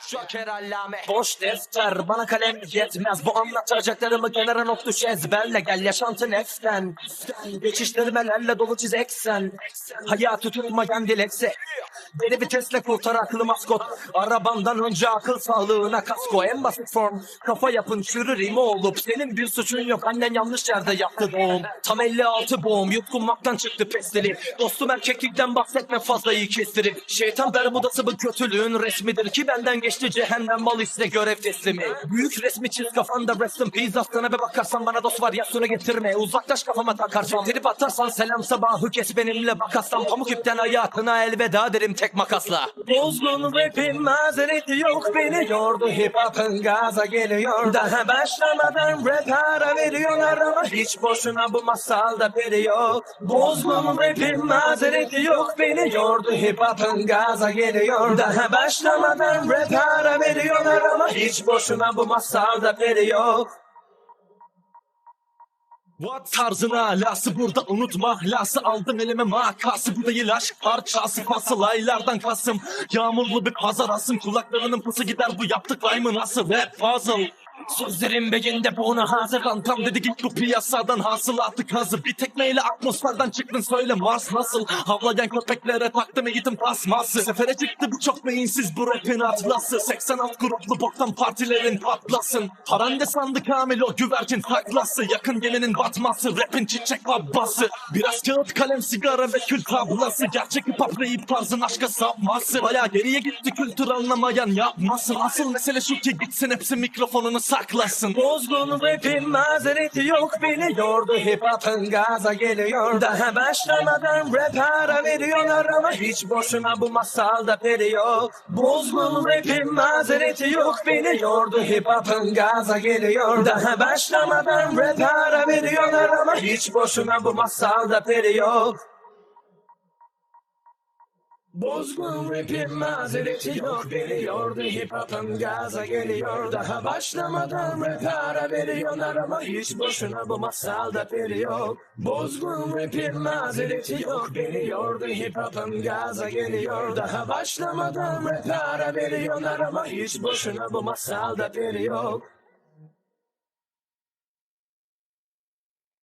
Şoker allame. Boş defter bana kalem yetmez. Bu anlatacaklarımı kenara not düş ezberle Gel yaşantı neften Geçiştirmelerle dolu çiz eksen. Hayatı tutmayan dilekse Beni vitesle kurtar aklı maskot. Arabandan önce akıl sağlığına kasko. En basit form. Kafa yapın çürür imi olup. Senin bir suçun yok. Annen yanlış yerde yaptı doğum. Tam 56 boğum. Yutkunmaktan çıktı pestili. Dostum erkeklikten bahsetme fazla iyi kestirip. Şeytan bermudası bu kötülüğün resmidir Ki benden geçti cehennem mal iste görev teslimi. Büyük resmi çiz kafanda rest in peace Aslına bir bakarsan bana dost var yasını getirme. Uzaklaş kafama takarsan Trip atarsan selam sabahı kes benimle. Bakaslan Pamuk ipten hayatına elveda derim tek makasla. Bozgun rapim mazereti yok beni yordu Hip hop'ın gaza geliyor. Daha başlamadan rap ara veriyorlar ama Hiç boşuna bu masalda peri yok Bozgun rapim mazereti yok beni yordu Hip hop'ın gaza geliyor. Daha başlamadan rap ara veriyorlar ama Hiç boşuna bu masalda peri yok What tarzına alası burada unutma ahlası aldım elime makası. Bu değil aşk parçası fasıl aylardan kasım. Yağmurlu bir pazar asım kulaklarının pısı gider bu yaptıklarımı nasıl rap puzzle Sözlerim beyinde bunu hazırlan tam dedi git bu piyasadan hasılatı kazı Bir tekmeyle atmosferden çıktın söyle Mars nasıl? Havlayan köpeklere taktım eğitim tasması Sefere çıktı bu çok beyinsiz. Bu rapin atlası. 86 gruplu boktan partilerin patlasın. Parande sandı kamil o güvercin taklası. Yakın gelenin batması rapin çiçek babbası Biraz kağıt kalem sigara ve kül tablası. Gerçek hip hop rap tarzın aşka sapması. Baya geriye gitti kültür anlamayan yapmasın Asıl mesele şu ki gitsin hepsi mikrofonunu saklasın. Bozgun rapin mazereti yok beni yordu. Hip hop'ın gaza geliyor. Daha başlamadan rap ara veriyorlar ama Hiç boşuna bu masalda peri yok. Bozgun rapin mazereti yok beni yordu. Hip hop'ın gaza geliyor. Daha başlamadan rap ara veriyorlar ama Hiç boşuna bu masalda peri yok Bozgun rapin mazereti yok beni yordu hip hop'un gaza geliyor. Daha başlamadan rap ara veriyorlar ama hiç boşuna bu masalda peri yok. Bozgun rapin mazereti yok beni yordu hip hop'un gaza geliyor. Daha başlamadan rap ara veriyorlar ama hiç boşuna bu masalda peri yok